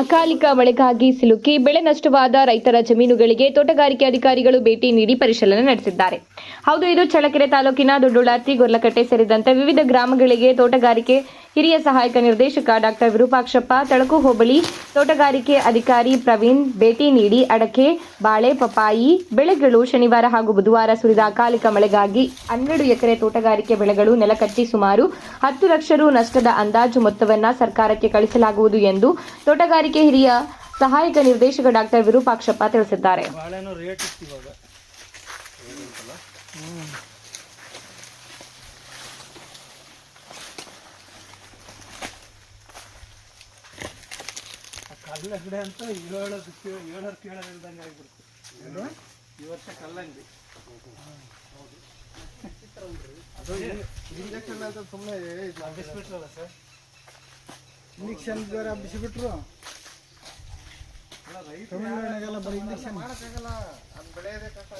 ಅಕಾಲಿಕ ಮಳೆಗಾಗಿ ಸಿಲುಕಿ, ಬೆಳೆ ನಷ್ಟವಾದ ರೈತರ ಜಮೀನುಗಳಿಗೆ ತೋಟಗಾರಿಕೆ ಅಧಿಕಾರಿಗಳು ಭೇಟಿ ನೀಡಿ ಪರಿಶೀಲನೆ ನಡೆಸಿದ್ದಾರೆ. ಹೌದು, ಇದು ಚಳ್ಳಕೆರೆ ತಾಲೂಕಿನ ದೊಡ್ಡುಳಾತಿ ಗೊರ್ಲಕಟ್ಟೆ ಸೇರಿದಂತೆ ವಿವಿಧ ಗ್ರಾಮಗಳಿಗೆ ತೋಟಗಾರಿಕೆ ಹಿರಿಯ ಸಹಾಯಕ ನಿರ್ದೇಶಕ ಡಾಕ್ಟರ್ ವಿರೂಪಾಕ್ಷಪ್ಪ ತಳಕು ಹೋಬಳಿ ತೋಟಗಾರಿಕೆ ಅಧಿಕಾರಿ ಪ್ರವೀಣ್ ಭೇಟಿ ನೀಡಿ ಅಡಕೆ ಬಾಳೆ ಪಪಾಯಿ ಬೆಳೆಗಳು ಶನಿವಾರ ಹಾಗೂ ಬುಧವಾರ ಸುರಿದ ಅಕಾಲಿಕ ಮಳೆಗಾಗಿ ಹನ್ನೆರಡು ಎಕರೆ ತೋಟಗಾರಿಕೆ ಬೆಳೆಗಳು ನೆಲಕಚ್ಚಿ ಸುಮಾರು ಹತ್ತು ಲಕ್ಷ ರು ನಷ್ಟದ ಅಂದಾಜು ಮೊತ್ತವನ್ನು ಸರ್ಕಾರಕ್ಕೆ ಕಳಿಸಲಾಗುವುದು ಎಂದು ತೋಟಗಾರಿಕೆ ಹಿರಿಯ ಸಹಾಯಕ ನಿರ್ದೇಶಕ ಡಾಕ್ಟರ್ ವಿರೂಪಾಕ್ಷಪ್ಪ ತಿಳಿಸಿದ್ದಾರೆ. ಕಲ್ಲಂಗಡಿ ಅಂತ ಏಳೋದು ಏಳೋರು ಕೇಳೋದಿಲ್ದಂಗೆ ಆಗ್ಬಿಡ್ತು. ಈ ವರ್ಷ ಕಲ್ಲಂಗಡಿ. ಇಂಜೆಕ್ಷನ್ ಅಂತ ಸುಮ್ಮನೆ ಬಿಸ್ಬಿಟ್ರಲ್ಲ ಸರ್? ಇಂಜೆಕ್ಷನ್ ಬೇರೆ ಹಬ್ಬಿಸಿಬಿಟ್ರು ತಮಿಳ್ನಾಡಿಗೆಲ್ಲ ಬರೀ ಇಂಜೆಕ್ಷನ್. ಮಾಡೋಕ್ಕಾಗಲ್ಲ. ಅದು ಬೆಳೆಯೋದೇ ಕಷ್ಟ